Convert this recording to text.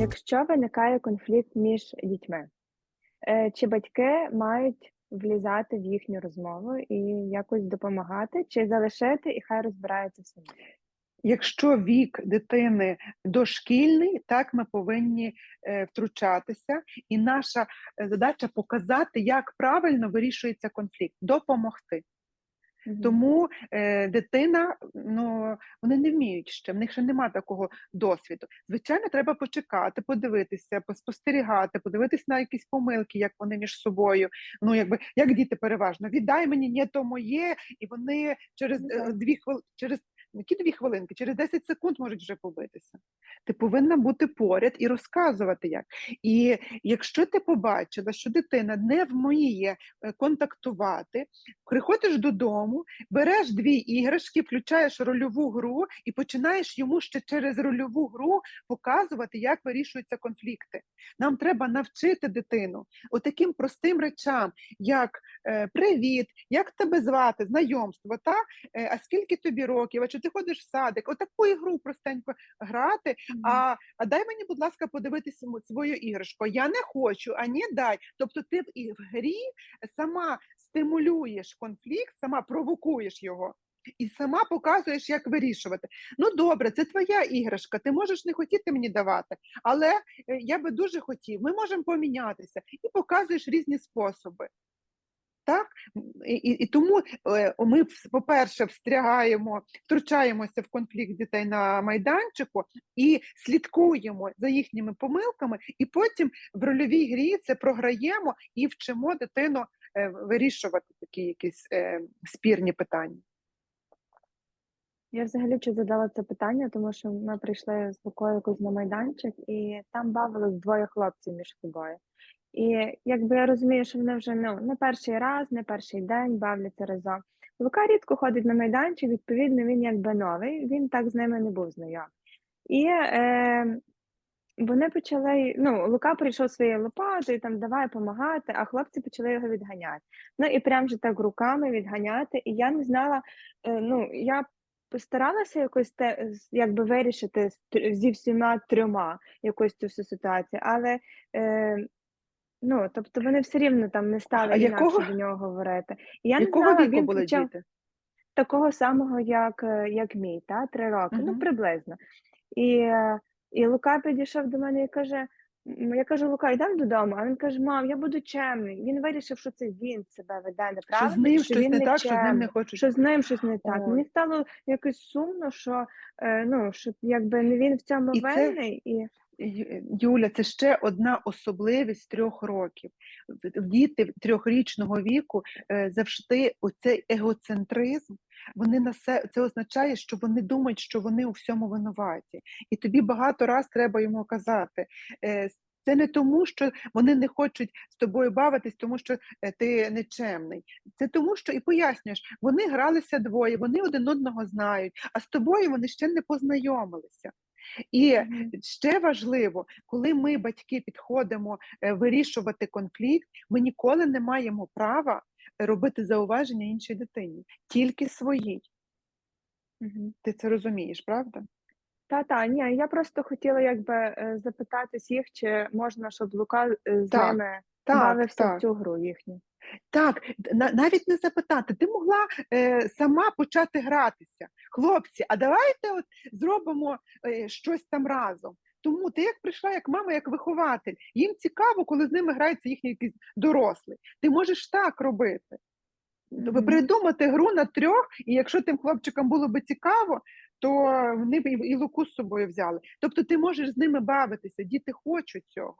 Якщо виникає конфлікт між дітьми, е, чи батьки мають влізати в їхню розмову і якось допомагати, чи залишити і хай розбираються самі? Якщо вік дитини дошкільний, так ми повинні е, втручатися, і наша е, задача показати, як правильно вирішується конфлікт, допомогти. Мгм. Тому е, дитина, ну вони не вміють ще, в них ще немає такого досвіду. Звичайно, треба почекати, подивитися, поспостерігати, подивитися на якісь помилки, як вони між собою. Ну, якби як діти переважно, віддай мені, ні, то моє, і вони через mm-hmm. дві хвили, через які дві хвилинки, через 10 секунд можуть вже побитися. Ти повинна бути поряд і розказувати як. І якщо ти побачила, що дитина не вміє е, контактувати, приходиш додому, береш дві іграшки, включаєш рольову гру і починаєш йому ще через рольову гру показувати, як вирішуються конфлікти. Нам треба навчити дитину отаким простим речам, як е, привіт, як тебе звати, знайомство, та? Е, а скільки тобі років, а чи ти ходиш в садик? Отаку ігру простенько грати. Мгм. А, а дай мені, будь ласка, подивитися свою іграшку. Я не хочу, а ні, дай. Тобто ти в грі сама стимулюєш конфлікт, сама провокуєш його. І сама показуєш, як вирішувати. Ну добре, це твоя іграшка. Ти можеш не хотіти мені давати, але е, я би дуже хотів. Ми можемо помінятися і показуєш різні способи. Так? І, і, тому е, ми, по-перше, встрягаємо, втручаємося в конфлікт дітей на майданчику і слідкуємо за їхніми помилками, і потім в рольовій грі це програємо і вчимо дитину е, вирішувати такі якісь е, спірні питання. Я взагалі чого задала це питання, тому що ми прийшли з якось на майданчик, і там бавилось двоє хлопців між собою. І якби я розумію, що вони вже ну, не перший раз, не перший день бавляться разом. Лука рідко ходить на майданчик, відповідно, він якби новий, він так з ними не був знайомий. І е, вони почали, ну, Лука прийшов своєю лопатою, там давай допомагати, а хлопці почали його відганяти. Ну і прям же так руками відганяти. І я не знала, е, ну, я постаралася якось те, якби вирішити зі всіма трьома якось цю всю ситуацію, але е, ну, тобто вони все рівно там не стали А інакше якого- до нього говорити. І я не Якого знала, віку він були почав діти? такого самого, як, е, як мій, та, три роки, ну Мгм. приблизно. І, е, і Лука підійшов до мене і каже: м, я кажу, Лука, йдемо додому. А він каже: Мам, я буду чемний. Він вирішив, що це він себе веде Що неправильно, з ним і щось він не так, що з ним не чемний, хочуть. що з ним щось не так. Ой. Мені стало якось сумно, що, е, ну, що якби не він в цьому І це- винний. І... Юля, це ще одна особливість трьох років. Діти трьохрічного віку е, завжди оцей егоцентризм. Вони на се це означає, що вони думають, що вони у всьому винуваті. І тобі багато раз треба йому казати. е, Це не тому, що вони не хочуть з тобою бавитись, тому що е, ти нечемний. Це тому, що і пояснюєш, вони гралися двоє, вони один одного знають, а з тобою вони ще не познайомилися. І ще важливо, коли ми, батьки, підходимо е, вирішувати конфлікт, ми ніколи не маємо права робити зауваження іншій дитині, тільки своїй. Ти це розумієш, правда? Та-та, ні, я просто хотіла якби е, запитатись їх, чи можна, щоб Лука е, з Так, ними Так, бавився в цю гру їхню. так. на- навіть не запитати. Ти могла е, сама почати гратися. Хлопці, а давайте от зробимо е, щось там разом. Тому ти як прийшла як мама, як вихователь. Їм цікаво, коли з ними грається їхній якийсь дорослий. Ти можеш так робити. Тобто придумати гру на трьох, і якщо тим хлопчикам було би цікаво, то вони б і луку з собою взяли. Тобто ти можеш з ними бавитися, діти хочуть цього.